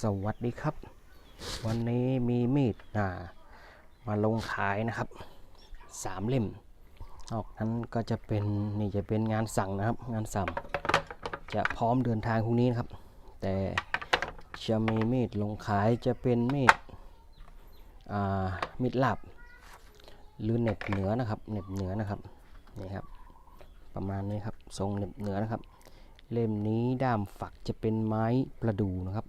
สวัสดีครับ วันนี้มีมีดอ่ามาลงขายนะครับสามเล่ม นอกนั้นก็จะเป็นนี่จะเป็นงานสั่งนะครับ งานสั่งจะพร้อมเดินทางพรุ่งนี้นะครับ แต่จะมีมีดลงขายจะเป็นมีดอ่ามีดลาบหรือเน็บเหนือนะครับเน็บเหนือนะครับนี่ครับประมาณนี้ครับทรงเน็บเหนือนะครับ เล่มนี้ด้ามฝักจะเป็นไม้ประดู่นะครับ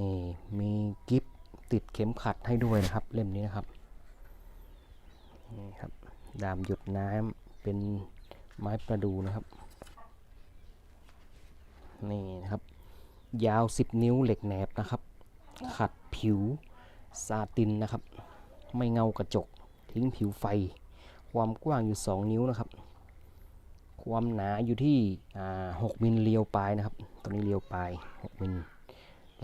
นี่มีกิฟติดเข็มขัดให้ด้วยนะครับเล่มนี้นะครับนี่ครับดามหยดน้ำเป็นไม้ประดูนะครับนี่นะครับ ยาว 10 นิ้วเหล็กแหนบนะครับ ขัดผิวซาตินนะครับ ไม่เงากระจกทิ้งผิวไฟ ความกว้างอยู่ 2 นิ้วนะครับ ความหนาอยู่ที่ 6 มิลเรียวปลายนะครับตัวนี้เรียวปลาย 6 มิล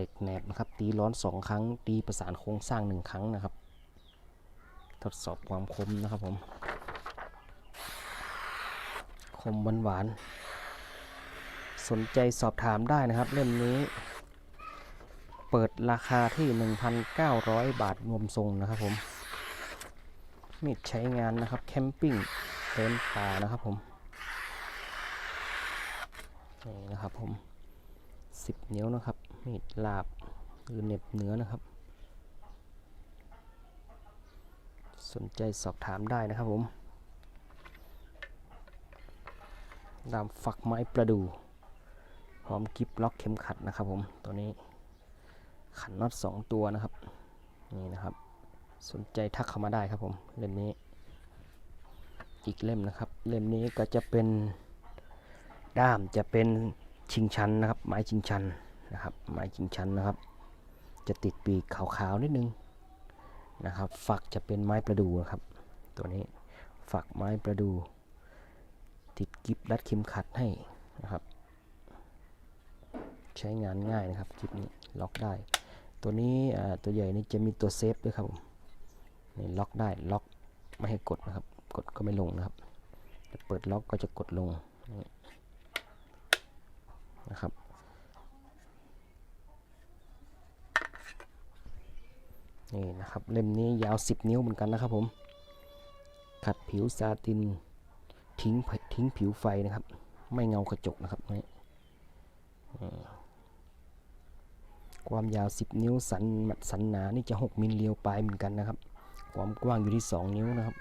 เหล็กแหนบนะครับ ตีร้อน 2 ครั้ง ตีประสานโครงสร้าง 1 ครั้งนะครับ ทดสอบความคมนะครับผม คมหวานๆสนใจสอบถามได้นะครับ เล่มนี้ เปิดราคาที่ 1,900 บาทรวมทรงนะครับผม มีดใช้งานนะครับ แคมปิ้งเดินป่านะครับผมนี่นะครับผม 10 นิ้วนะครับ มีดลาบหรือเหน็บเนื้อนะครับ สนใจสอบถามได้นะครับผมดามฝักไม้ประดู่พร้อมกิฟล็อกเข็มขัดนะครับผมตัวนี้ขันน็อต2ตัวนะครับ นี่นะครับ สนใจทักเข้ามาได้ครับผมเล่มนี้อีกเล่มนะครับ เล่มนี้ก็จะเป็นด้ามจะเป็นชิงชันนะครับ ไม้ชิงชัน นะครับไม้ชิงชันนะครับ จะติดปีกขาวๆนิดนึงนะครับ ฝักจะเป็นไม้ประดูนะครับ ตัวนี้ฝักไม้ประดู ติดกิฟรัดเข็มขัดให้นะครับ ใช้งานง่ายนะครับกิฟนี้ล็อกได้ ตัวนี้ตัวใหญ่นี่จะมีตัวเซฟด้วยครับผมนี่ล็อกได้ล็อกไม่ให้กดนะครับ กดก็ไม่ลงนะครับจะเปิดล็อกก็จะกดลงนะครับ นี่นะครับเล่มนี้ยาว 10 นิ้วเหมือนกันนะครับผม ขัดผิวซาตินทิ้งทิ้งผิวไฟนะครับ ไม่เงากระจกนะครับนี่ความยาว 10 นิ้วสันสันหนานี่จะ 6มิลเรียวปลายเหมือนกันนะครับ ความกว้างอยู่ที่ 2 นิ้วนะครับ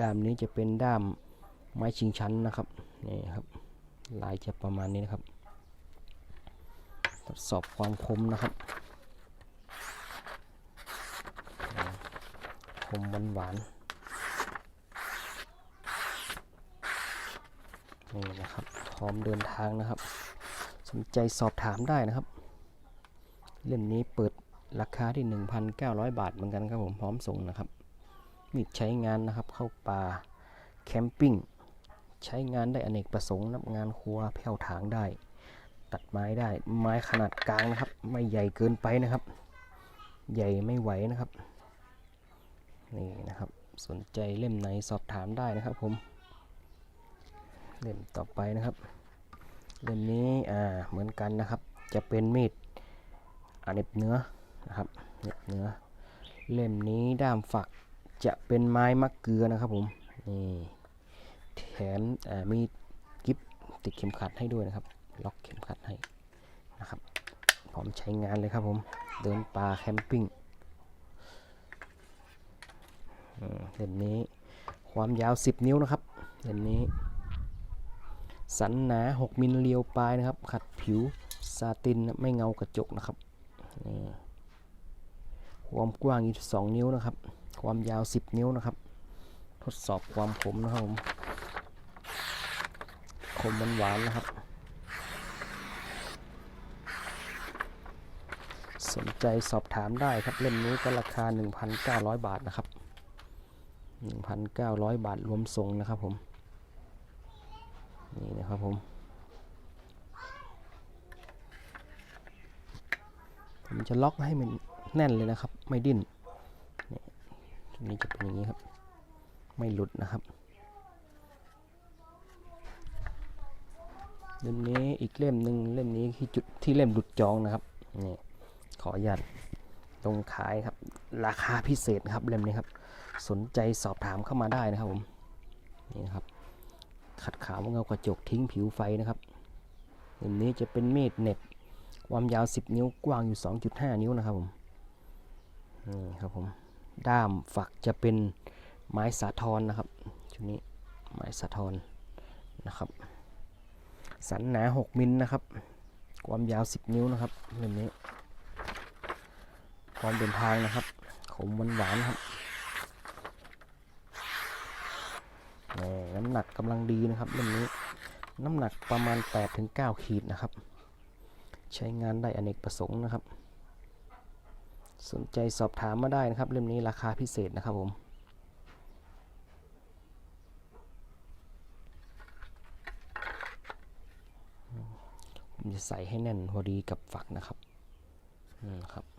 ด้ามนี้จะเป็นด้ามไม้ชิงชั้นนะครับนี่ครับลายจะประมาณนี้นะครับ ทดสอบความคมนะครับอ่า คมหวานหวานๆนี่นะครับพร้อมเดินทางนะครับ สนใจสอบถามได้นะครับ เล่มนี้เปิดราคาที่ 1,900 บาทเหมือนกันครับผมพร้อมส่งนะครับมีดใช้งานนะครับเข้าป่าแคมปิ้งใช้งานได้อเนกประสงค์นับงานครัวแผ่วถางได้ ตัดไม้ได้ไม้ขนาดกลางนะครับ ไม่ใหญ่เกินไปนะครับ ใหญ่ไม่ไหวนะครับ นี่นะครับสนใจเล่มไหนสอบถามได้นะครับผม เล่มต่อไปนะครับ เล่มนี้อ่าเหมือนกันนะครับ จะเป็นมีดอ่าเน็บเนื้อนะครับเน็บเนื้อ เล่มนี้ด้ามฝักจะเป็นไม้มะเกลือนะครับผมนี่แถมอ่ามีกิฟติดเข็มขัดให้ด้วยนะครับ ล็อกเข็มขัดให้นะครับพร้อมใช้งานเลยครับผม เดินป่าแคมปิ้งอืม เล่มนี้ความยาว 10 นิ้วนะครับเล่มนี้ สันหนา 6 มิลเรียวปลายนะครับ ขัดผิวซาตินไม่เงากระจกนะครับนี่ความกว้าง22นิ้วนะครับ ความยาว 10 นิ้วนะครับ ทดสอบความคมนะครับผมคมหวานๆนะครับ สนใจสอบถามได้ครับเล่มนี้ก็ราคา 1,900 บาทนะครับ 1,900 บาทรวมส่งนะครับผมนี่นะครับผมผมจะล็อกให้มันแน่นเลยนะครับ ไม่ดิ้นนี่นี้จะเป็นอย่างนี้ครับ ไม่หลุดนะครับเล่มนี้อีกเล่มหนึ่งเล่มนี้ที่จุดที่เล่มหลุดจองนะครับนี่ขออนุญาตลงขายครับ ราคาพิเศษนะครับเล่มนี้ครับ สนใจสอบถามเข้ามาได้นะครับผมนี่นะครับขัดขาวเงากระจกทิ้งผิวไฟนะครับเล่มนี้จะเป็นมีดเหน็บความยาว 10 นิ้วกว้างอยู่ 2.5 นิ้วนะครับผมนี่ครับผมด้ามฝักจะเป็นไม้สาทรนะครับชุดนี้ไม้สาทรนะครับสันหนา 6 มิลนะครับ ความยาว 10 นิ้วนะครับเล่มนี้ ความเดินทางนะครับ ขมหวานหวานครับน้ำหนักกำลังดีนะครับเล่มนี้ น้ำหนักประมาณ 8-9 ขีดนะครับ ใช้งานได้อเนกประสงค์นะครับ สนใจสอบถามมาได้นะครับ เล่มนี้ราคาพิเศษนะครับผมผมจะใส่ให้แน่นพอดีกับฝักนะครับ อืมครับ